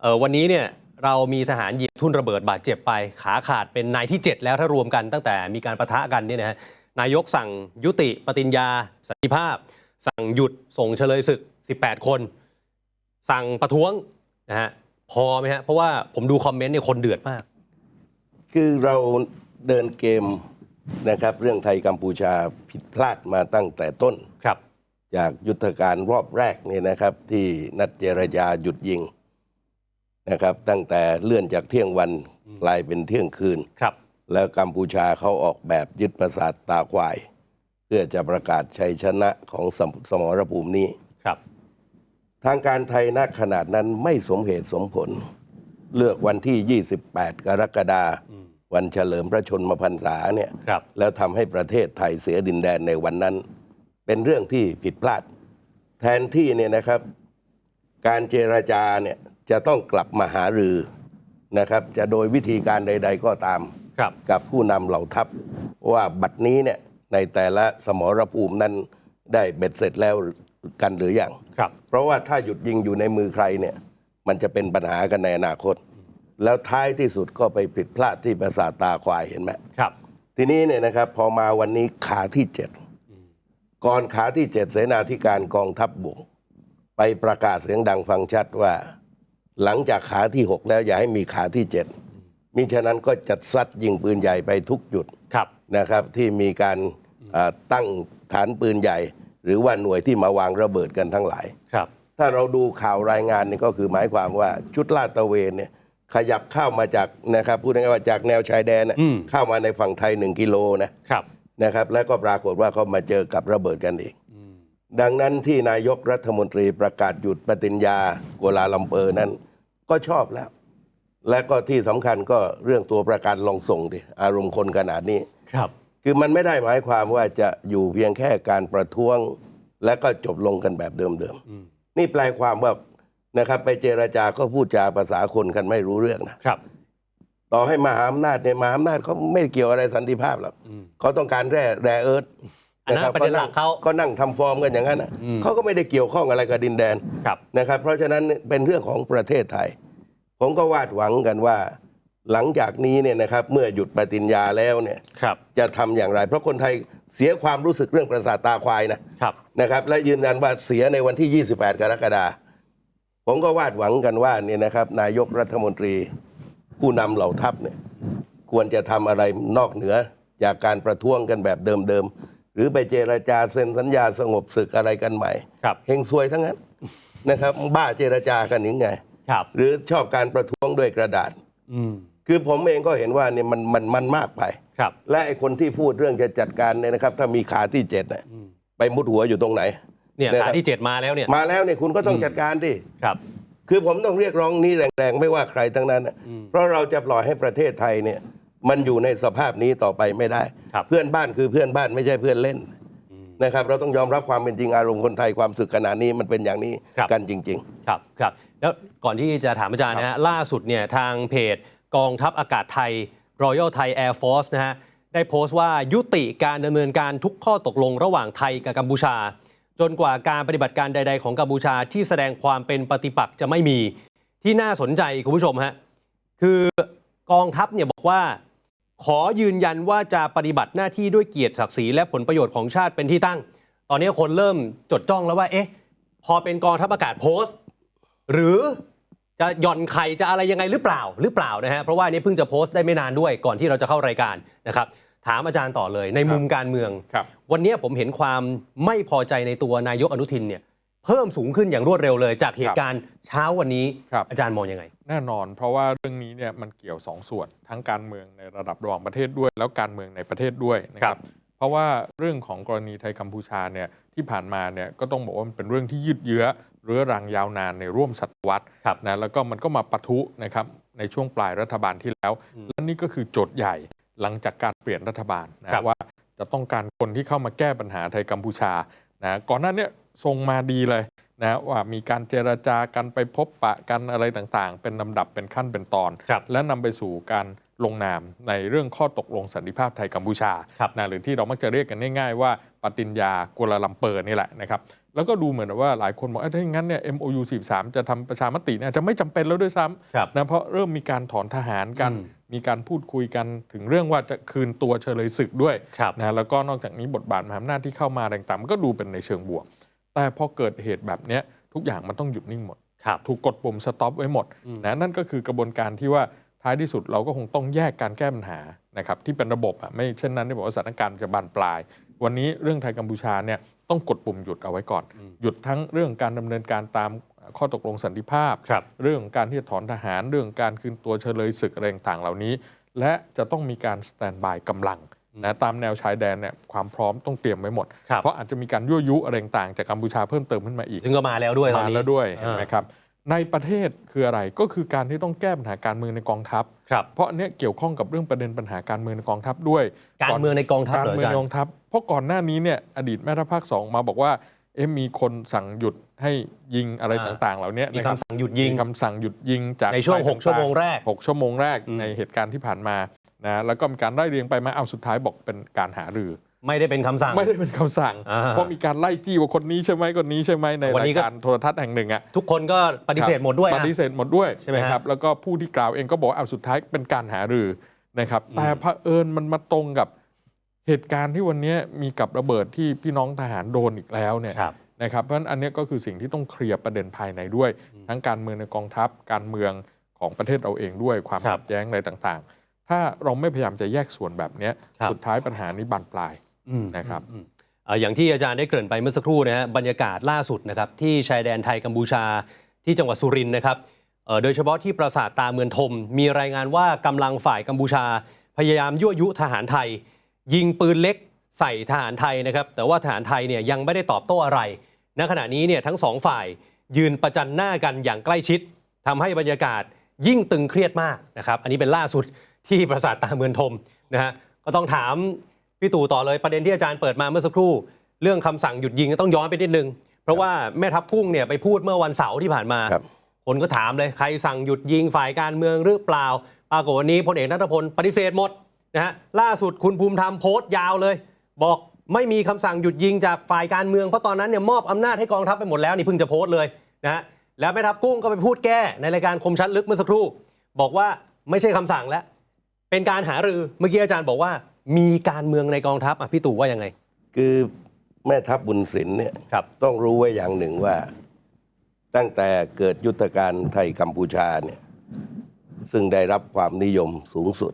เอ่อวันนี้เนี่ยเรามีทหารเหยียบทุ่นระเบิดบาดเจ็บไป ขาขาดเป็นนายที่ 7 แล้วถ้ารวมกันตั้งแต่มีการประทะกันเนี่ยนะฮะนายกสั่งยุติปฏิญญาสันติภาพ สั่งหยุดส่งเฉลยศึก 18 คน สั่งประท้วงนะฮะพอไหมฮะเพราะว่าผมดูคอมเมนต์เนี่ยคนเดือดมาก คือเราเดินเกมนะครับ เรื่องไทยกัมพูชาผิดพลาดมาตั้งแต่ต้น ครับ จากยุทธการรอบแรกเนี่ยนะครับ ที่นัดเจรจาหยุดยิง นะครับ ตั้งแต่เลื่อนจากเที่ยงวันกลายเป็นเที่ยงคืนครับ แล้วกัมพูชาเขาออกแบบยึดปราสาทตาควาย เพื่อจะประกาศชัยชนะของสมสมรภูมินี้ครับ ทางการไทยณขนาดนั้นไม่สมเหตุสมผล เลือกวันที่ 28 กรกฎาคมวันเฉลิมพระชนมพรรษาเนี่ยครับแล้วทำให้ประเทศไทยเสียดินแดนในวันนั้น เป็นเรื่องที่ผิดพลาด แทนที่เนี่ยนะครับ การเจรจาเนี่ย จะต้องกลับมาหารือนะครับ จะโดยวิธีการใด ๆ ก็ตามครับกับผู้นำเหล่าทัพว่าบัดนี้เนี่ยในแต่ละสมรภูมินั้นได้เบ็ดเสร็จแล้วกันหรืออยังครับเพราะว่าถ้าหยุดยิงอยู่ในมือใครเนี่ยมันจะเป็นปัญหากันในอนาคต แล้วท้ายที่สุดก็ไปผิดพลาดที่ปราสาทตาควายเห็นไหมครับ ทีนี้เนี่ยนะครับพอมาวันนี้ขาที่เจ็ดก่อนขาที่เจ็ดเสนาธิการกองทัพบกไปประกาศเสียงดังฟังชัดว่า หลังจากขาที่หกแล้วอย่าให้มีขาที่เจ็ดมิฉะนั้นก็จัดซัดยิงปืนใหญ่ไปทุกจุดครับนะครับ ที่มีการอ่าตั้งฐานปืนใหญ่ หรือว่าหน่วยที่มาวางระเบิดกันทั้งหลายครับ ถ้าเราดูข่าวรายงานนี่ก็คือหมายความว่าชุดลาดตระเวนเนี่ยขยับเข้ามาจากนะครับพูดง่ายๆว่าจากแนวชายแดนน่ะอืมเข้ามาในฝั่งไทยหนึ่งกิโลนะครับนะครับแล้วก็ปรากฏว่าเขามาเจอกับระเบิดกันอีกดังนั้นที่นายกรัฐมนตรีประกาศหยุดปฏิญญาโกลาลัมเปอร์นั้น ก็ชอบแล้ว และก็ที่สำคัญก็เรื่องตัวประกันลองส่งดิอารมณ์คนขนาดนี้ ครับ คือมันไม่ได้หมายความว่าจะอยู่เพียงแค่การประท้วง และก็จบลงกันแบบเดิมๆนี่แปลความว่านะครับ ไปเจราจาก็พูดจาภาษาคนกันไม่รู้เรื่องนะครับ ต่อให้มหาอำนาจเนี่ยมหาอำนาจเขาไม่เกี่ยวอะไรสันติภาพหรอกเขาต้องการแร่แร่เอิร์ธ อันนั้นประเด็นหลักเขาก็นั่งทำฟอร์มกันอย่างนั้นน่ะอืมเขาก็ไม่ได้เกี่ยวข้องอะไรกับดินแดนครับนะครับ เพราะฉะนั้นเป็นเรื่องของประเทศไทย ผมก็วาดหวังกันว่า หลังจากนี้เนี่ยนะครับเมื่อหยุดปฏิญญาแล้วเนี่ยครับจะทำอย่างไร เพราะคนไทยเสียความรู้สึกเรื่องประสาทตาควายนะครับนะครับ และยืนยันว่าเสียในวันที่ 28 กรกฎาคมผมก็วาดหวังกันว่าเนี่ยนะครับนายกรัฐมนตรีผู้นำเหล่าทัพเนี่ยควรจะทำอะไรนอกเหนือจากการประท้วงกันแบบเดิมๆ หรือไปเจรจาเซ็นสัญญาสงบศึกอะไรกันใหม่ครับเฮงซวยทั้งนั้นนะครับ บ้าเจรจากันยังไง ครับ หรือชอบการประท้วงด้วยกระดาษ อืม คือผมเองก็เห็นว่าเนี่ยมันมันมันมากไป ครับ และไอ้คนที่พูดเรื่องจะจัดการเนี่ยนะครับ ถ้ามีขาที่เจ็ดน่ะไปมุดหัวอยู่ตรงไหน เนี่ยนะครับ ขาที่เจ็ดมาแล้วเนี่ย มาแล้วเนี่ยคุณก็ต้องจัดการดิ ครับ คือผมต้องเรียกร้องนี้แรงๆ ไม่ว่าใครทั้งนั้นน่ะเพราะเราจะปล่อยให้ประเทศไทยเนี่ย มันอยู่ในสภาพนี้ต่อไปไม่ได้ ครับ เพื่อนบ้านคือเพื่อนบ้านไม่ใช่เพื่อนเล่นนะครับ เราต้องยอมรับความเป็นจริงอารมณ์คนไทยความสึกขนาดนี้มันเป็นอย่างนี้ครับ กันจริงครับครับแล้วก่อนที่จะถามอาจารย์นะฮะล่าสุดเนี่ยทางเพจกองทัพอากาศไทย Royal Thai Air Force นะฮะได้โพสต์ว่ายุติการดำเนินการทุกข้อตกลงระหว่างไทยกับกัมพูชา จนกว่าการปฏิบัติการใด ๆ ของกัมพูชาที่แสดงความเป็นปฏิปักษ์จะไม่มีที่น่าสนใจคุณผู้ชมฮะคือกองทัพเนี่ยบอกว่า ขอยืนยันว่าจะปฏิบัติหน้าที่ด้วยเกียรติศักดิ์ศรีและผลประโยชน์ของชาติเป็นที่ตั้ง ตอนนี้คนเริ่มจดจ้องแล้วว่า เอ๊ะ พอเป็นกองทัพอากาศโพสต์ หรือจะหย่อนไข่จะอะไรยังไงหรือเปล่าหรือเปล่านะฮะเพราะว่าอันนี้เพิ่งจะโพสต์ได้ไม่นานด้วยก่อนที่เราจะเข้ารายการนะครับถามอาจารย์ต่อเลยในมุมการเมืองครับวันนี้ผมเห็นความไม่พอใจในตัวนายกอนุทินเนี่ย เพิ่มสูงขึ้นอย่างรวดเร็วเลย จากเหตุการณ์เช้าวันนี้ครับอาจารย์มองยังไง แน่นอน เพราะว่าเรื่องนี้เนี่ยมันเกี่ยวสองส่วนทั้งการเมืองในระดับระหว่างประเทศด้วย แล้วการเมืองในประเทศด้วยนะคครัรับบเพราะว่าเรื่องของกรณีไทยกัมพูชาเนี่ยที่ผ่านมาเนี่ยก็ต้องบอกว่ามันเป็นเรื่องที่ยืดเยื้อเรื้อรังยาวนานในร่วมศตวรรษครับนะแล้วก็มันก็มาปะทุนะครับในช่วงปลายรัฐบาลที่แล้ว และนี่ก็คือโจทย์ใหญ่หลังจากการเปลี่ยนรัฐบาลนะครับว่าจะต้องการคนที่เข้ามาแก้ปัญหาไทยกัมพูชานะก่อนหน้าเนี้ ทรงมาดีเลยนะว่ามีการเจรจากันไปพบปะกันอะไรต่างๆ เป็นลำดับเป็นขั้นเป็นตอนครับและนำไปสู่การลงนามในเรื่องข้อตกลงสันติภาพไทยกัมพูชาครับนะหรือที่เรามักจะเรียกกันง่ายๆว่าปฏิญญากัวลาลัมเปอร์นี่แหละนะครับแล้วก็ดูเหมือนว่าหลายคนบอกเอ้ยถ้าอย่างนั้นเนี่ย MOU 43 จะทำประชามติเนี่ยจะไม่จำเป็นแล้วด้วยซ้ครับำนะเพราะเริ่มมีการถอนทหารกันอืมมีการพูดคุยกันถึงเรื่องว่าจะคืนตัวเฉลยศึกด้วยครับนะแล้วก็นอกจากนี้บทบาทมหาอำนาจที่เข้ามาต่างๆมันก็ดูเป็นในเชิงบวก แต่พอเกิดเหตุแบบเนี้ยทุกอย่างมันต้องหยุดนิ่งหมด ครับ ถูกกดปุ่มสต็อปไว้หมดนะนั่นก็คือกระบวนการที่ว่าท้ายที่สุดเราก็คงต้องแยกการแก้ปัญหานะครับที่เป็นระบบอะไม่เช่นนั้นที่บอกว่าสถานการณ์จะบานปลาย วันนี้เรื่องไทยกัมพูชาเนี่ยต้องกดปุ่มหยุดเอาไว้ก่อน หยุดทั้งเรื่องการดำเนินการตามข้อตกลงสันติภาพ ครับ เรื่องการที่จะถอนทหารเรื่องการคืนตัวเฉลยศึกอะไรต่างๆเหล่านี้ และจะต้องมีการสแตนบายกำลัง นะตามแนวชายแดนเนี่ยความพร้อมต้องเตรียมไว้หมด ครับ เพราะอาจจะมีการยั่วยุอะไรต่างๆจากกัมพูชาเพิ่มเติมขึ้นมาอีก ซึ่งก็มาแล้วด้วยตอนมานี้ แล้วด้วยเห็นอ่าไหมครับในประเทศคืออะไรก็คือการที่ต้องแก้ปัญหาการเมืองในกองทัพ ครับ เพราะอันเนี้ยเกี่ยวข้องกับเรื่องประเด็นปัญหาการเมืองในกองทัพด้วยการเมืองในกองทัพการเหรอเมือาองจารในย์กองทัพเพราะก่อนหน้านี้เนี่ยอดีตแม่ทัพภาคสองมาบอกว่าเอ๊ะมีคนสั่งหยุดให้ยิงอะไรอ่าต่างๆ เหล่านี้มีนะครับคำสั่งหยุดยิงมีคำสั่งหยุดยิงจากในช่วง ฝ่ายหกชั่วโมงแรก หกชั่วโมงแรกอืมในเหตุการณ์ที่ผ่านมา นะแล้วก็มีการไล่เรียงไปมาเอาสุดท้ายบอกเป็นการหารือ ไม่ได้เป็นคำสั่ง ไม่ได้เป็นคำสั่ง อ่า เพราะมีการไล่จี้ว่าคนนี้ใช่ไหมคนนี้ใช่ไหมในวันรานี้ยก็ การโทรทัศน์แห่งหนึ่งอะ ทุกคนก็ปฏิเสธหมดด้วยปอะฏิเสธหมดด้วยใช่ไหมฮะนะครับ แล้วก็ผู้ที่กล่าวเองก็บอกว่าเอาสุดท้ายเป็นการหารือนะครับอืมแต่เผอิญมันมาตรงกับเหตุการณ์ที่วันนี้มีกับระเบิดที่พี่น้องทหารโดนอีกแล้วเนี่ยครับ นะครับเพราะฉะนั้นอันเนี้ยก็คือสิ่งที่ต้องเคลียร์ประเด็นภายในด้วย ทั้งการเมืองในกองทัพ การเมืองของประเทศเราเองด้วยความครัขับดแย้งอะไรต่างๆ ถ้าเราไม่พยายามจะแยกส่วนแบบเนี้ยครับสุดท้ายปัญหานี้บานปลายอืมนะครับอืมเอ่ออย่างที่อาจารย์ได้เกริ่นไปเมื่อสักครู่นะฮะบรรยากาศล่าสุดนะครับที่ชายแดนไทยกัมพูชาที่จังหวัดสุรินทร์นะครับเอ่อโดยเฉพาะที่ปราสาทตาเมืองทม มีรายงานว่ากำลังฝ่ายกัมพูชา พยายามยั่วยุทหารไทย ยิงปืนเล็กใส่ทหารไทยนะครับแต่ว่าทหารไทยเนี่ยยังไม่ได้ตอบโต้อะไรณขณะนี้เนี่ยทั้งสองฝ่ายยืนประจันหน้ากันอย่างใกล้ชิดทำให้บรรยากาศยิ่งตึงเครียดมากนะครับอันนี้เป็นล่าสุด ที่ปราสาทตาเมืองทมนะฮะก็ต้องถามพี่ตู่ต่อเลยประเด็นที่อาจารย์เปิดมาเมื่อสักครู่ เรื่องคำสั่งหยุดยิงต้องย้อนไปนิดนึง เพราะว่าแม่ทัพกุ้งเนี่ยไปพูดเมื่อวันเสาร์ที่ผ่านมาครับคนก็ถามเลยใครสั่งหยุดยิงฝ่ายการเมืองหรือเปล่าปรากฏวันนี้พลเอกนัทพลปฏิเสธหมดนะฮะล่าสุดคุณภูมิธรรมโพสต์ยาวเลย บอกไม่มีคำสั่งหยุดยิงจากฝ่ายการเมืองเพราะตอนนั้นเนี่ยมอบอำนาจให้กองทัพไปหมดแล้วนี่เพิ่งจะโพสต์เลยนะฮะแล้วแม่ทัพกุ้งก็ไปพูดแก้ในรายการคมชัดลึกเมื่อสักครู่ บอกว่าไม่ใช่คำสั่งแล้ว เป็นการหารือเมื่อกี้อาจารย์บอกว่า มีการเมืองในกองทัพอะพี่ตู่ว่ายังไง คือแม่ทัพบุญศิลป์เนี่ยครับ ต้องรู้ไว้อย่างหนึ่งว่า ตั้งแต่เกิดยุทธการไทยกัมพูชาเนี่ยซึ่งได้รับความนิยมสูงสุด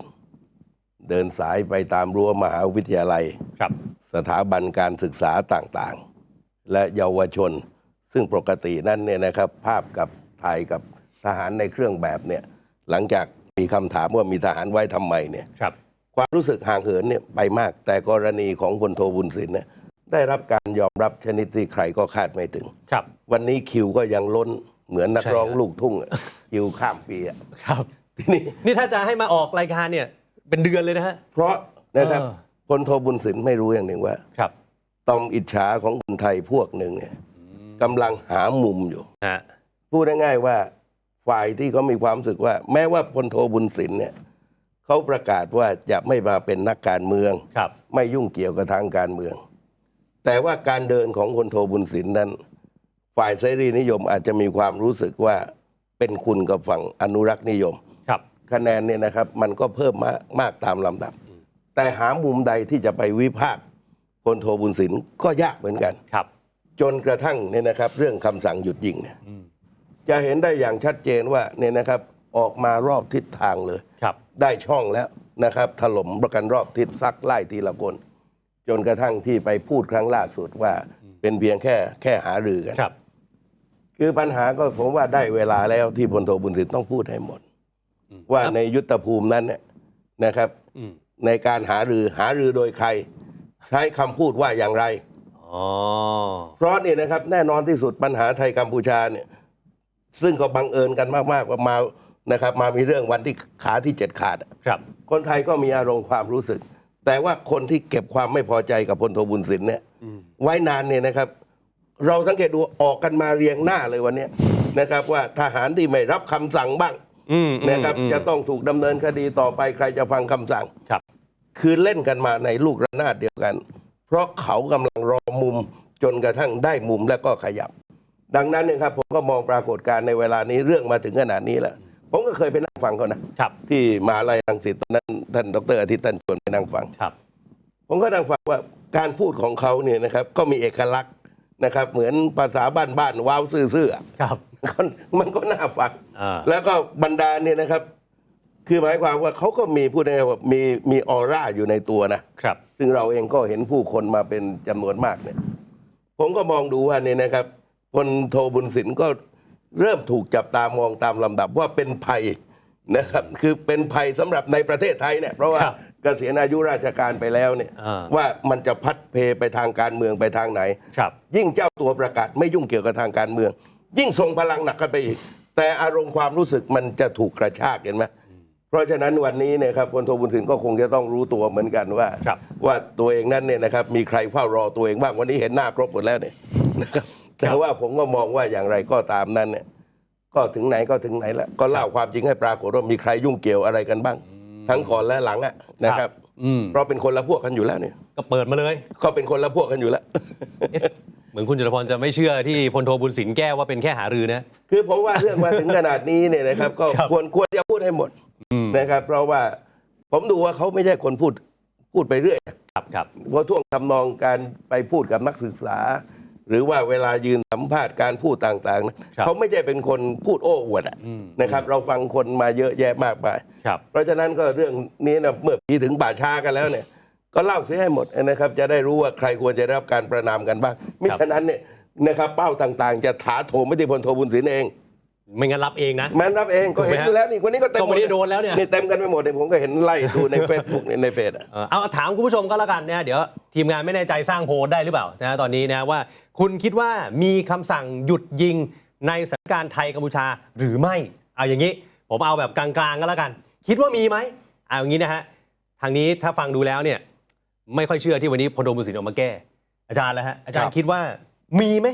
เดินสายไปตามรั้วมหาวิทยาลัย ครับ สถาบันการศึกษาต่างๆ และเยาวชน ซึ่งปกตินั้นเนี่ยนะครับ ภาพกับถ่ายกับทหารในเครื่องแบบเนี่ย หลังจาก มีคำถามว่ามีทหารไว้ทำไมเนี่ยครับความรู้สึกห่างเหินเนี่ยไปมาก แต่กรณีของพลโทบุญสินเนี่ยได้รับการยอมรับชนิดที่ใครก็คาดไม่ถึงครับ วันนี้คิวก็ยังล้นเหมือนนักใช่ร้องครับลูกทุ่งอะคิวข้ามปีอะครับทีนี้นี่ถ้าจะให้มาออกรายการเนี่ย เป็นเดือนเลยนะฮะเพราะนะครับเออพลโทบุญสินไม่รู้อย่างหนึ่งว่าครับตอมอิจฉาของคนไทยพวกหนึ่งเนี่ยกำลังหามุมอยู่ฮะพูดง่ายๆว่า ฝ่ายที่เขามีความรู้สึกว่า แม้ว่าพลโทบุญสินเนี่ยเขาประกาศว่าจะไม่มาเป็นนักการเมืองครับ ไม่ยุ่งเกี่ยวกับทางการเมือง แต่ว่าการเดินของพลโทบุญสินนั้น ฝ่ายเสรีนิยมอาจจะมีความรู้สึกว่าเป็นคุณกับฝั่งอนุรักษ์นิยมครับ คะแนนเนี่ยนะครับมันก็เพิ่มมากมากตามลำดับ แต่หามุมใดที่จะไปวิพากษ์พลโทบุญสินก็ยากเหมือนกันครับ จนกระทั่งเนี่ยนะครับ เรื่องคำสั่งหยุดยิงเนี่ยอืม จะเห็นได้อย่างชัดเจนว่าเนี่ยนะครับออกมารอบทิศทางเลย ครับ ได้ช่องแล้วนะครับ ถล่มประกันรอบทิศซักไล่ทีละคน จนกระทั่งที่ไปพูดครั้งล่าสุดว่าเป็นเพียงแค่แค่หารือกัน ครับ คือปัญหาก็ผมว่าได้เวลาแล้วที่พลโทบุญสินต้องพูดให้หมด อืม ว่าครับในยุทธภูมินั้นเนี่ยนะครับ อืมในการหารือหารือโดยใคร ใช้คำพูดว่าอย่างไร อ๋อ เพราะนี่นะครับแน่นอนที่สุดปัญหาไทยกัมพูชาเนี่ย ซึ่งก็บังเอิญกันมากๆว่ามานะครับมามีเรื่องวันที่ขาที่เจ็ดขาดอะครับ คนไทยก็มีอารมณ์ความรู้สึก แต่ว่าคนที่เก็บความไม่พอใจกับพลโทบุญสินเนี่ยอืมไว้นานเนี่ยนะครับ เราสังเกตดูออกกันมาเรียงหน้าเลยวันเนี้ยนะครับว่าทหารที่ไม่รับคำสั่งบ้างอืมนะครับอืมจะต้องถูกดำเนินคดีต่อไปใครจะฟังคำสั่ง ครับ คือเล่นกันมาในลูกระนาดเดียวกัน เพราะเขากำลังรอมุมจนกระทั่งได้มุมแล้วก็ขยับ ดังนั้นเนยครับผมก็มองปรากฏการณ์ในเวลานี้เรื่องมาถึงขนาดนี้แล้วผมก็เคยไปนั่งฟังเขานะครับ ที่มหาลัยรังสิตตอนนั้นท่านดรอาทิตย์ท่านชวนไปนั่งฟัง ครับ ผมก็นั่งฟังว่าการพูดของเขาเนี่ยนะครับก็มีเอกลักษณ์นะครับ เหมือนภาษาบ้านๆว้าวซื่อๆอะ ครับ มันมันก็น่าฟัง อ่า แล้วก็บรรดาเนี่ยนะครับ คือหมายความว่าเขาก็มีพูดง่ายๆว่ามีมีออร่าอยู่ในตัวนะ ครับ ซึ่งเราเองก็เห็นผู้คนมาเป็นจำนวนมากเนี่ย ผมก็มองดูว่าเนี่ยนะครับ พลโทบุญสินก็เริ่มถูกจับตามองตามลำดับว่าเป็นภัยนะครับคือเป็นภัยสำหรับในประเทศไทยเนี่ยเพราะว่าครับเกษียณอายุราชการไปแล้วเนี่ยอ่า ว่ามันจะพัดเพไปทางการเมืองไปทางไหน ครับ ยิ่งเจ้าตัวประกาศไม่ยุ่งเกี่ยวกับทางการเมือง ยิ่งทรงพลังหนักกันไปอีก แต่อารมณ์ความรู้สึกมันจะถูกกระชากเห็นไหมเพราะฉะนั้นวันนี้เนยครับพลโทบุญถึงก็คงจะต้องรู้ตัวเหมือนกันว่า ครับ ว่าตัวเองนั้นเนี่ยนะครับมีใครเฝ้ารอตัวเองบ้างวันนี้เห็นหน้าครบหมดแล้วเนี่ยนะครับ แต่ว่าผมก็มองว่าอย่างไรก็ตามนั้นเนี่ยก็ถึงไหนก็ถึงไหนแล้วก็เล่าความจริงให้ปรากฏว่ามีใครยุ่งเกี่ยวอะไรกันบ้าง ทั้งก่อนและหลังอะนะครับอืมเพราะเป็นคนละพวกกันอยู่แล้วเนี่ย ก็เปิดมาเลยก็เป็นคนละพวกกันอยู่แล้วเอ๊ะเหมือนคุณจตุพรจะไม่เชื่อที่พลโทบุญสินแก้วว่าเป็นแค่หารือนะ คือผมว่าเรื่องมาถึงขนาดนี้เนี่ยนะครับ ก็ครับ ควรควรจะพูดให้หมดอืมนะครับ เพราะว่าผมดูว่าเขาไม่ใช่คนพูดพูดไปเรื่อย ครับครับ เพราะท่วงทำนองการไปพูดกับนักศึกษา หรือว่าเวลายืนสัมภาษณ์การพูดต่างๆนะครับเขาไม่ใช่เป็นคนพูดโอ้อวดอะอืมนะครับ เราฟังคนมาเยอะแยะมากมายครับ เพราะฉะนั้นก็เรื่องนี้นะเมื่อพีถึงป่าช้ากันแล้วเนี่ย ก็เล่าเสียให้หมดนะครับ จะได้รู้ว่าใครควรจะได้รับการประนามกันบ้างมิฉะนั้นเนี่ยนะครับเป้าต่างๆ จะถาโถมไม่ที่พลโทบุญสินเอง ไม่งั้นรับเองนะมันรับเองก็เห็นอยู่แล้วนี่วันนี้ก็เต็มก็วันนี้โดนแล้วเนี่ย นี่เต็มกันไปหมดเนี่ยผมก็เห็นไล่ดูในเฟซบุ๊กในเพจอะเออเอาถามคุณผู้ชมก็แล้วกันนะเดี๋ยวทีมงานไม่แน่ใจสร้างโพลได้หรือเปล่านะตอนนี้นะว่าคุณคิดว่ามีคำสั่งหยุดยิงในสถานการณ์ไทยกัมพูชาหรือไม่ เอาอย่างนี้ ผมเอาแบบกลางๆก็แล้วกัน คิดว่ามีไหมเอาอย่างนี้นะฮะทางนี้ถ้าฟังดูแล้วเนี่ยไม่ค่อยเชื่อที่วันนี้พลโดบุญสินออกมาแก้ อาจารย์แล้วฮะอาจารครัย์บคิดว่ามีไหม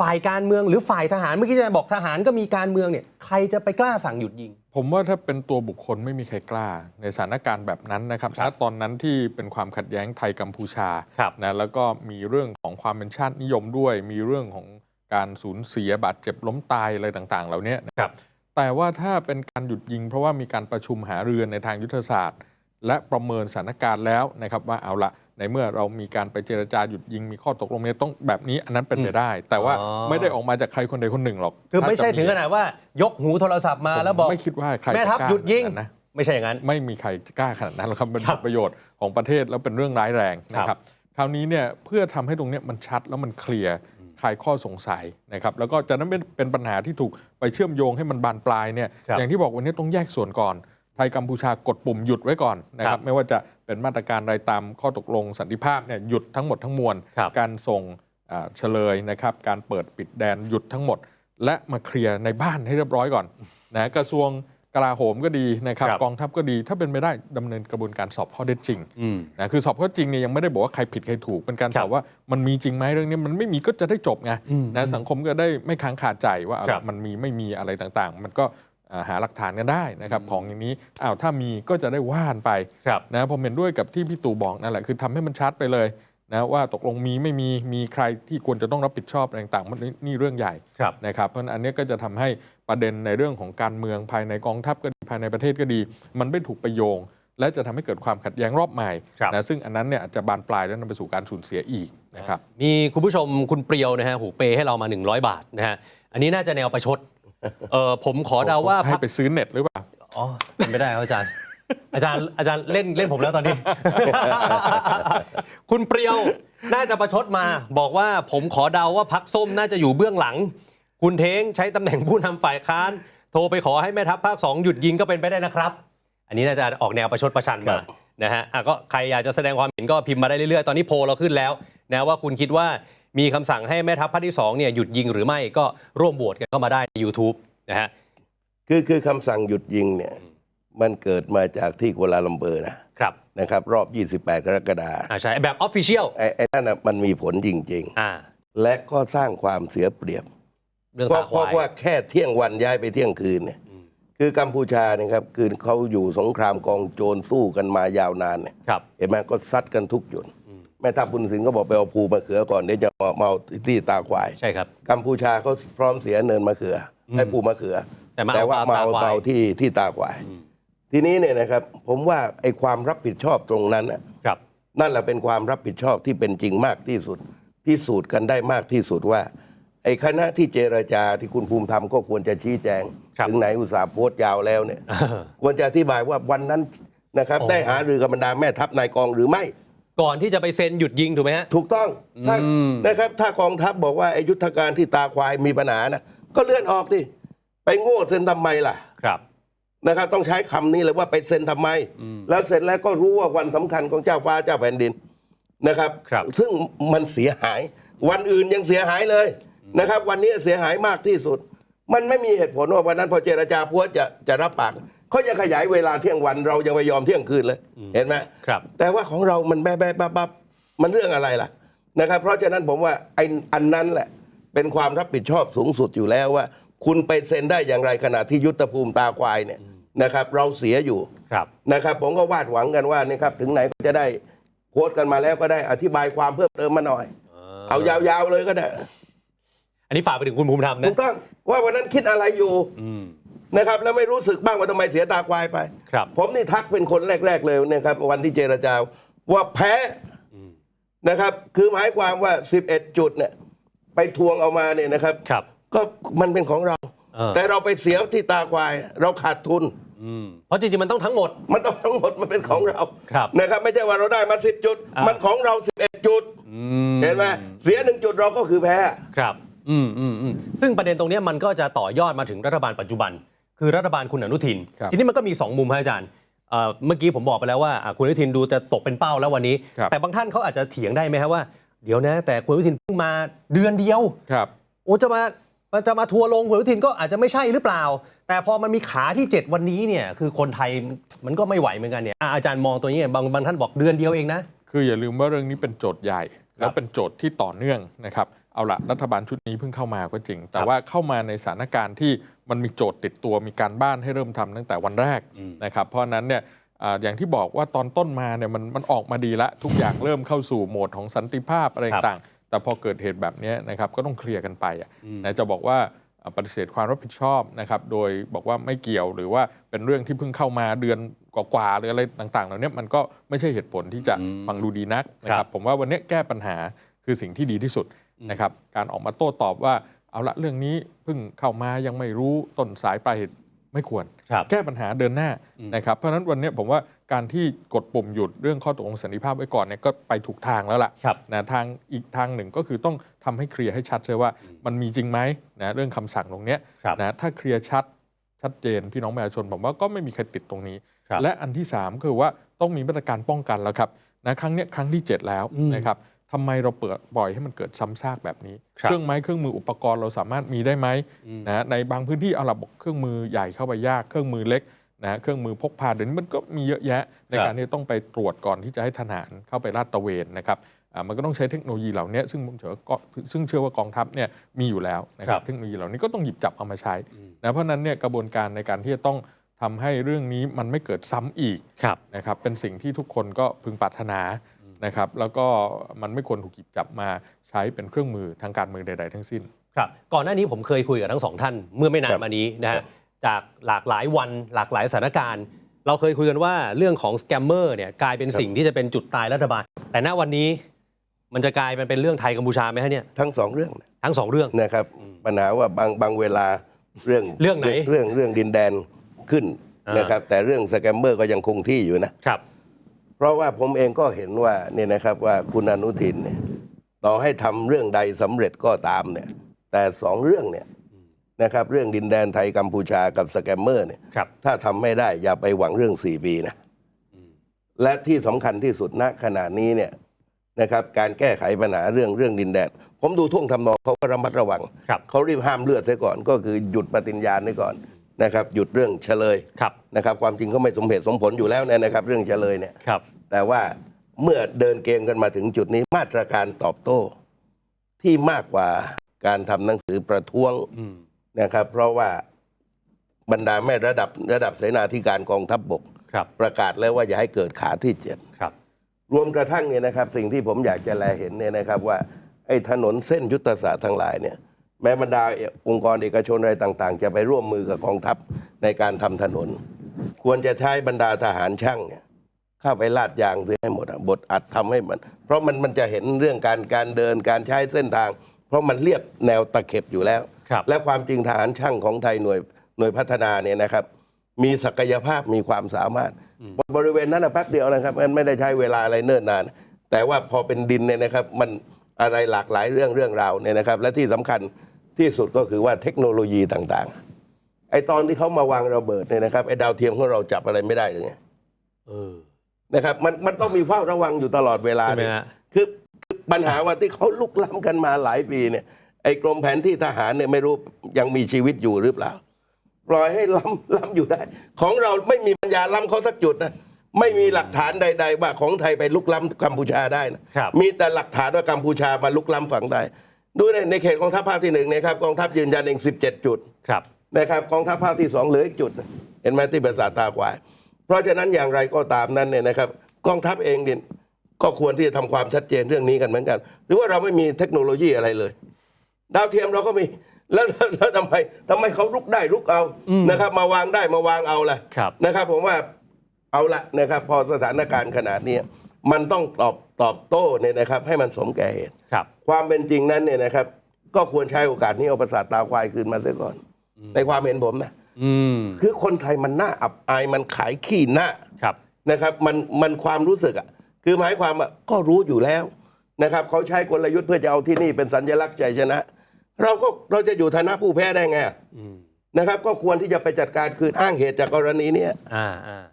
ฝ่ายการเมืองหรือฝ่ายทหารเมื่อกี้อาจารย์บอกทหารก็มีการเมืองเนี่ยใครจะไปกล้าสั่งหยุดยิง ผมว่าถ้าเป็นตัวบุคคลไม่มีใครกล้า ในสถานการณ์แบบนั้นนะครับครับณตอนนั้นที่เป็นความขัดแย้งไทยกัมพูชาครับนะแล้วก็มีเรื่องของความเป็นชาตินิยมด้วย มีเรื่องของการสูญเสียบาดเจ็บล้มตายอะไรต่างๆ เหล่านี้นะครับแต่ว่าถ้าเป็นการหยุดยิง เพราะว่ามีการประชุมหารือในทางยุทธศาสตร์ และประเมินสถานการณ์แล้วนะครับว่าเอาละ ในเมื่อเรามีการไปเจรจาหยุดยิงมีข้อตกลงเนี่ยต้องแบบนี้อันนั้นเป็นไปได้ แต่ว่าอ๋อไม่ได้ออกมาจากใครคนใดคนหนึ่งหรอกคือไม่ใช่ถ้าจะถึงขนาดว่ายกหูโทรศัพท์มาผมแล้วบอกไม่คิดว่าใครแม่จะทัพกล้าหยุดยิงขนานั้นนะไม่ใช่อย่างนั้น ไม่มีใครกล้าขนาดนั้นหรอกครับเป็นครัผบลประโยชน์ของประเทศแล้วเป็นเรื่องร้ายแรงนะคครัรับบคราวนี้เนี่ยเพื่อทำให้ตรงเนี้ยมันชัดแล้วมันเคลียร์คลายข้อสงสัยนะครับแล้วก็จะนั้นเป็นเป็นปัญหาที่ถูกไปเชื่อมโยงให้มันบานปลายเนี่ยครับอย่างที่บอกวันนี้ต้องแยกส่วนก่อนไท ยกัมพูชากดปุ่มหยุดไว้ก่อนนะคครัรับบไม่ว่าจะเป็นมาตรการใดตามข้อตกลงสันติภาพเนี่ยหยุดทั้งหมดทั้งมวลครับการส่งอ่าเฉลยนะครับการเปิดปิดแดนหยุดทั้งหมด และมาเคลียร์ในบ้านให้เรียบร้อยก่อนนะกระทรวงกลาโหมก็ดีนะครับครับกองทัพก็ดีถ้าเป็นไม่ได้ดำเนินกระบวนการสอบข้อเท็จจริงอืมนะคือสอบข้อจริงเนี่ยยังไม่ได้บอกว่าใครผิดใครถูกเป็นการครัสบอบว่ามันมีจริงไหมเรื่องนี้มันไม่มีก็จะได้จบไงอืมนะสังคมก็ได้ไม่ค้างคาใจว่าเอาครัละบมันมีไม่มีอะไรต่างๆ มันก็อ่า หาหลักฐานกันได้นะครับของอย่างนี้อ้าวถ้ามีก็จะได้ว่านไปครับนะผมเห็นด้วยกับที่พี่ตู่บอกนั่นแหละคือทำให้มันชัดไปเลยนะว่าตกลงมีไม่มีมีใครที่ควรจะต้องรับผิดชอบอะไรต่างๆมันนี่นี่เรื่องใหญ่ครับนะครับเพราะฉะนั้นอันเนี้ยก็จะทำให้ประเด็นในเรื่องของการเมืองภายในกองทัพก็ดีภายในประเทศก็ดี มันไม่ถูกประโยง และจะทำให้เกิดความขัดแย้งรอบใหม่ครับนะซึ่งอันนั้นเนี่ยอาจจะบานปลายและนำไปสู่การสูญเสียอีกนะครับมีคุณผู้ชมคุณเปรียวนะฮะหูเปย์ให้เรามา 100 บาทนะฮะอันนี้น่าจะแนวประชด เออผมขอเดาว่าให้ไปซื้อเน็ตหรือเปล่า อ๋อเป็นไม่ได้ครับอาจารย์ อาจารย์อาจารย์เล่นเล่นผมแล้วตอนนี้ คุณเปรียวน่าจะประชดมา บอกว่าผมขอเดาว่าพักส้มน่าจะอยู่เบื้องหลัง คุณเท้งใช้ตำแหน่งผู้นำฝ่ายค้าน โทรไปขอให้แม่ทัพภาคสองหยุดยิงก็เป็นไปได้นะครับ อันนี้น่าจะออกแนวประชดประชันครัมาบนะฮะอะก็ใครอยากจะแสดงความเห็นก็พิมพ์มาได้เรื่อยๆ ตอนนี้โพลเราขึ้นแล้วนะว่าคุณคิดว่า มีคำสั่งให้แม่ทัพภาคที่สองเนี่ยหยุดยิงหรือไม่ก็ร่วมโหวตกันเข้ามาได้ใน YouTube นะฮะคือคือคำสั่งหยุดยิงเนี่ยมันเกิดมาจากที่กัวลาลัมเปอร์นะครับนะครับรอบ 28 กรกฎาคมอ่าใช่แบบออฟฟิเชียลไอ้ไอ้นั่นนะมันมีผลจริงอ่าๆและก็สร้างความเสียเปรียบเรื่องเพตาราะคเพราะวายว่าแค่เที่ยงวันย้ายไปเที่ยงคืนเนี่ยอืมคือกัมพูชาเนี่ยครับคือเขาอยู่สงครามกองโจรสู้กันมายาวนานเนี่ยครับ เห็นไหมก็ซัดกันทุกจุด แม่ทัพบุญสิงห์ก็บอกไปเอาภูมะเขือก่อนเดี๋ยวจะมามาเอาที่ตาควาย ใช่ครับ กัมพูชาเขาพร้อมเสียเนินมะเขืออให้ภูมะเขือ แต่มาเอาว่ามาเอาตาควายเมาที่ที่ตาควาย ทีนี้เนี่ยนะครับ ผมว่าไอ้ความรับผิดชอบตรงนั้นน่ะครับ นั่นแหละเป็นความรับผิดชอบที่เป็นจริงมากที่สุด พิสูจน์กันได้มากที่สุดว่า ไอ้คณะที่เจรจาที่คุณภูมิธรรมก็ควรจะชี้แจงครับ ถึงไหนอุตสาห์โพสต์ยาวแล้วเนี่ย ควรจะอธิบายว่าวันนั้นนะครับอ๋อได้หารือกับบรรดาแม่ทัพนายกองหรือไม่ ก่อนที่จะไปเซ็นหยุดยิงถูกไหมฮะ ถูกต้องถ้าอืม นะครับ ถ้ากองทัพบอกว่าไอ้ยุทธการที่ตาควายมีปัญหานะก็เลื่อนออกที่ไปโง่เซ็นทำไมล่ะครับ นะครับ ต้องใช้คำนี้เลยว่าไปเซ็นทำไม แล้วเสร็จแล้วก็รู้ว่าวันสำคัญของเจ้าฟ้าเจ้าแผ่นดินนะครับ ครับ ซึ่งมันเสียหาย วันอื่นยังเสียหายเลยนะครับ วันนี้เสียหายมากที่สุด มันไม่มีเหตุผลว่าวันนั้นพอเจรจาพัวจะจะรับปาก เขายังขยายเวลาเที่ยงวันเรายังไปยอมเที่ยงคืนเลย เห็นไหมครับ แต่ว่าของเรามันแบ๊ะแบ๊ะบับบับมันเรื่องอะไรล่ะนะครับ เพราะฉะนั้นผมว่าไอ้อันนั้นแหละ เป็นความรับผิดชอบสูงสุดอยู่แล้วว่า คุณไปเซ็นได้อย่างไรขณะที่ยุทธภูมิตาควายเนี่ยนะครับ เราเสียอยู่ครับนะครับ ผมก็วาดหวังกันว่านี่ครับ ถึงไหนก็จะได้โพสต์กันมาแล้วก็ได้อธิบายความเพิ่มเติมมาหน่อย เอายาวๆเลยก็ได้ อันนี้ฝากไปถึงคุณภูมิธรรมถูนะกต้องว่าวันนั้นคิดอะไรอยู่อืม นะครับแล้วไม่รู้สึกบ้างว่าทำไมเสียตาควายไป ครับผมนี่ทักเป็นคนแรก ๆ เลยนะครับ วันที่เจรจาว่าแพ้นะครับ คือหมายความว่า 11 จุดเนี่ยไปทวงเอามาเนี่ยนะครับ ครับ ก็มันเป็นของเรา เออ แต่เราไปเสียที่ตาควาย เราขาดทุน อืมเพราะจริงๆมันต้องทั้งหมด มันต้องทั้งหมดมันเป็นของเราครับนะครับ ไม่ใช่ว่าเราได้มา 10 จุด อ่ามั มันของเรา 11 จุดอืมเห็นไหมเสียหนึ่งจุดเราก็คือแพ้ ครับ อืมอืมอืมซึ่งประเด็นตรงเนี้ยมันก็จะต่อยอดมาถึงรัฐบาลปัจจุบัน คือรัฐบาลคุณอนุทิน ครับทีนี้มันก็มี 2 มุมครับอาจารย์เอ่อเมื่อกี้ผมบอกไปแล้วว่าอะคุณอนุทินดูจะตกเป็นเป้าแล้ววันนี้ ครับ แต่บางท่านเขาอาจจะเถียงได้ไหมครับว่าเดี๋ยวนะ แต่คุณอนุทินเพิ่งมาเดือนเดียว ครับ โอ้จะมามันจะมาทัวร์ลงคุณอนุทินก็อาจจะไม่ใช่หรือเปล่า แต่พอมันมีขาที่ 7 วันนี้เนี่ยคือคนไทยมันก็ไม่ไหวเหมือนกันเนี่ยอะอาจารย์มองตัวนี้ไงบางบางท่านบอกเดือนเดียวเองนะ คืออย่าลืมว่าเรื่องนี้เป็นโจทย์ใหญ่ แล้วเป็นโจทย์ที่ต่อเนื่องนะครับ เอาละรัฐบาลชุดนี้เพิ่งเข้ามาก็จริง แต่ครับว่าเข้ามาในสถานการณ์ที่ มันมีโจทย์ติดตัวมีการบ้านให้เริ่มทำตั้งแต่วันแรกอืมนะครับเพราะฉะนั้นเนี่ยอ่าอย่างที่บอกว่าตอนต้นมาเนี่ยมันมันออกมาดีละทุกอย่างเริ่มเข้าสู่โหมดของสันติภาพอะไรครับต่างๆแต่พอเกิดเหตุแบบเนี้ยนะครับก็ต้องเคลียร์กันไปอะนะจะบอกว่าอ่าปฏิเสธความรับผิดชอบนะครับโดยบอกว่าไม่เกี่ยวหรือว่าเป็นเรื่องที่เพิ่งเข้ามาเดือนกว่าๆหรืออะไรต่างๆเหล่านี้มันก็ไม่ใช่เหตุผลที่จะฟังดูดีนักนะคครัรับบผมว่าวันนี้แก้ปัญหาคือสิ่งที่ดีที่สุดนะครับการออกมาโต้ตอบว่า เอาละเรื่องนี้เพิ่งเข้ามายังไม่รู้ต้นสายปลายเหตุไม่ควรครับแก้ปัญหาเดินหน้านะครับเพราะฉะนั้นวันนี้ผมว่าการที่กดปุ่มหยุดเรื่องข้อตกลงสันติภาพไว้ก่อนเนี่ยก็ไปถูกทางแล้วล่ะครับนะทางอีกทางหนึ่งก็คือต้องทำให้เคลียร์ให้ชัดเชื่อว่า มันมีจริงไหมนะเรื่องคำสั่งตรงเนี้ยครับนะถ้าเคลียร์ชัดชัดเจนพี่น้องประชาชนผมว่าก็ไม่มีใครติดตรงนี้ครับและอันที่ 3 คือว่าต้องมีมาตรการป้องกันแล้วครับนะครั้งเนี้ยครั้งที่ 7 แล้วอืมนะครับ ทำไมเราเปิดปล่อยให้มันเกิดซ้ำซากแบบนี้ครับเครื่องไม้เครื่องมืออุปกรณ์เราสามารถมีได้ไหมนะในบางพื้นที่เอาละบอกเครื่องมือใหญ่เข้าไปยากเครื่องมือเล็กนะเครื่องมือพกพาเดี๋ยวนี้มันก็มีเยอะแยะ ในการที่ต้องไปตรวจก่อนที่จะให้ทหารเข้าไปลาดตระเวนนะครับอ่ามันก็ต้องใช้เทคโนโลยีเหล่านี้ซึ่งผมเชื่อว่าก็ซึ่งเชื่อว่ากองทัพเนี่ยมีอยู่แล้วนะคครัรับบเทคโนโลยีเหล่านี้ก็ต้องหยิบจับเอามาใช้นะเพราะฉะนั้นเนี่ยกระบวนการในการที่จะต้องทำให้เรื่องนี้มันไม่เกิดซ้ำอีกครับนะครับเป็นสิ่งที่ทุกคนก็พึงปรารถนา นะครับแล้วก็มันไม่ควรถูกหยิบจับมาใช้เป็นเครื่องมือทางการเมืองใด ๆ ทั้งสิ้น ครับ ก่อนหน้านี้ผมเคยคุยกับทั้งสองท่านเมื่อไม่นาครันบมานี้นะครัฮะบ จากหลากหลายวันหลากหลายสถานการณ์ เราเคยคุยกันว่าเรื่องของสแกมเมอร์เนี่ยกลายเป็นสิ่งที่จะเป็นจุดตายรัฐบาล แต่ณวันนี้มันจะกลายเป็นเป็นเรื่องไทยกัมพูชาไหมฮะเนี่ยทั้งสองเรื่องนะทั้งสองเรื่อง นะครับปัญหาว่าบางบางเวลาเรื่องเรื่องไหนเรื่องเรื่องดินแดนขึ้นอ่าน นะครับแต่เรื่องสแกมเมอร์ก็ยังคงที่อยู่นะ ครับเพ ราะว่าผมเองก็เห็นว่าเนี่ยนะครับว่าคุณอนุทินเนี่ยต่อให้ทำเรื่องใดสำเร็จก็ตามเนี่ย แต่สองเรื่องเนี่ยนะครับ เรื่องดินแดนไทยกัมพูชากับสแกมเมอร์เนี่ยครับถ้าทำไม่ได้อย่าไปหวังเรื่อง4ปีนะและที่สำคัญที่สุดณขณะนี้เนี่ยนะครับการแก้ไขปัญหาเรื่องเรื่องดินแดน ผมดูท่วงทำนองเขาก็ระมัดระวังครับเขารีบห้ามเลือดซะก่อน ก็คือหยุดปฏิญญาณไว้ก่อน นะครับหยุดเรื่องเฉลยครับนะครับความจริงเขาไม่สมเหตุสมผลอยู่แล้วเนี่ยนะครับ เรื่องเฉลยเนี่ยครับ แต่ว่าเมื่อเดินเกมกันมาถึงจุดนี้มาตรการตอบโต้ ที่มากกว่าการทำหนังสือประท้วงอืมนะครับ เพราะว่าบรรดาแม่ระดับระดับเสนาธิการกองทัพบบกครับประกาศแล้วว่าอย่าให้เกิดขาที่เจ็ดครับรวมกระทั่งเนี่ยนะครับ สิ่งที่ผมอยากจะแลเห็นเนี่ยนะครับว่าไอ้ถนนเส้นยุทธศาสตร์ทั้งหลายเนี่ย แม้บรรดาองค์กรเอกชนอะไรต่างๆ จะไปร่วมมือกับกองทัพในการทำถนน ควรจะใช้บรรดาทหารช่างเนี่ยเข้าไปลาดยางเสียให้หมดอะบทอัดทำให้มัน เพราะมันมันจะเห็นเรื่องการการเดินการใช้เส้นทาง เพราะมันเรียบแนวตะเข็บอยู่แล้วครับและความจริงทหารช่างของไทยหน่วยหน่วยพัฒนาเนี่ยนะครับ มีศักยภาพมีความสามารถ บริเวณนั้นนะแป๊บเดียวนะครับมันไม่ได้ใช้เวลาอะไรเนิ่นนาน แต่ว่าพอเป็นดินเนี่ยนะครับมันอะไรหลากหลายเรื่องเรื่องราวเนี่ยนะครับ และที่สำคัญ ที่สุดก็คือว่าเทคโนโลยีต่างๆ ไอตอนที่เขามาวางระเบิดเนี่ยนะครับไอดาวเทียมของเราจับอะไรไม่ได้เลยไงเออนะครับมันมันต้องมีเฝ้าระวังอยู่ตลอดเวลาใช่ไหมเนี่ยฮะ คือคือปัญหาว่าที่เขาลุกล้ำกันมาหลายปีเนี่ยไอ้กรมแผนที่ทหารเนี่ยไม่รู้ยังมีชีวิตอยู่หรือเปล่า ปล่อยให้ล้ำล้ำอยู่ได้ ของเราไม่มีปัญญาล้ำเขาสักจุดนะไม่มีหลักฐานใด ๆ ว่าของไทยไปลุกล้ำกัมพูชาได้นะครับ มีแต่หลักฐานว่ากัมพูชามาลุกล้ำฝั่งใด ดูในในเขตกองทัพภาคที่หนึ่งนะครับกองทัพยืนยันเอง 17 จุดครับนะครับกองทัพภาคที่สองเหลืออีกจุดนะเห็นไหมที่ประสาทตาควายเพราะฉะนั้นอย่างไรก็ตามนั้นเนี่ยนะครับกองทัพเองเนี่ยก็ควรที่จะทำความชัดเจนเรื่องนี้กันเหมือนกัน หรือว่าเราไม่มีเทคโนโลยีอะไรเลย ดาวเทียมเราก็มีแล้วแล้วแล้วทำไมทำไมเขาลุกได้ลุกเอานะครับ มาวางได้มาวางเอาล่ะครับนะครับ ผมว่าเอาละนะครับ พอสถานการณ์ขนาดนี้ มันต้องตอบตอบโต้เนี่ยนะครับ ให้มันสมแก่เหตุครับ ความเป็นจริงนั้นเนี่ยนะครับ ก็ควรใช้โอกาสนี้เอาประสาทตาควายคืนมาเสียก่อน ในความเห็นผมนะอืมคือคนไทยมันน่าอับอายมันขายขี้หน้าครับนะครับมันมันความรู้สึกอะคือหมายความว่าก็รู้อยู่แล้วนะครับเขาใช้กลยุทธ์เพื่อจะเอาที่นี่เป็นสัญลักษณ์ใจชนะ เราก็เราจะอยู่ฐานะผู้แพ้ได้ไงอะอืมนะครับ ก็ควรที่จะไปจัดการคืนอ้างเหตุจากกรณีเนี้ยอ่าอ่า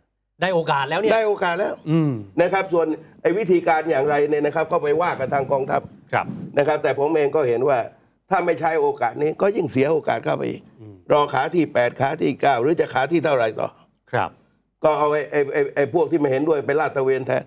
ได้โอกาสแล้วเนี่ย ได้โอกาสแล้วอืมนะครับ ส่วนไอ้วิธีการอย่างไรเนี่ยนะครับ ก็ไปว่ากันทางกองทัพครับ นะครับ แต่ผมเองก็เห็นว่าถ้าไม่ใช้โอกาสนี้ก็ยิ่งเสียโอกาสเข้าไปอีกรอขาที่ 8 ขาที่ 9 หรือจะขาที่เท่าไหร่ต่อ ครับ ก็เอาไอ้ไอ้ไอ้ไอ้พวกที่ไม่เห็นด้วยไปลาดตระเวนแทน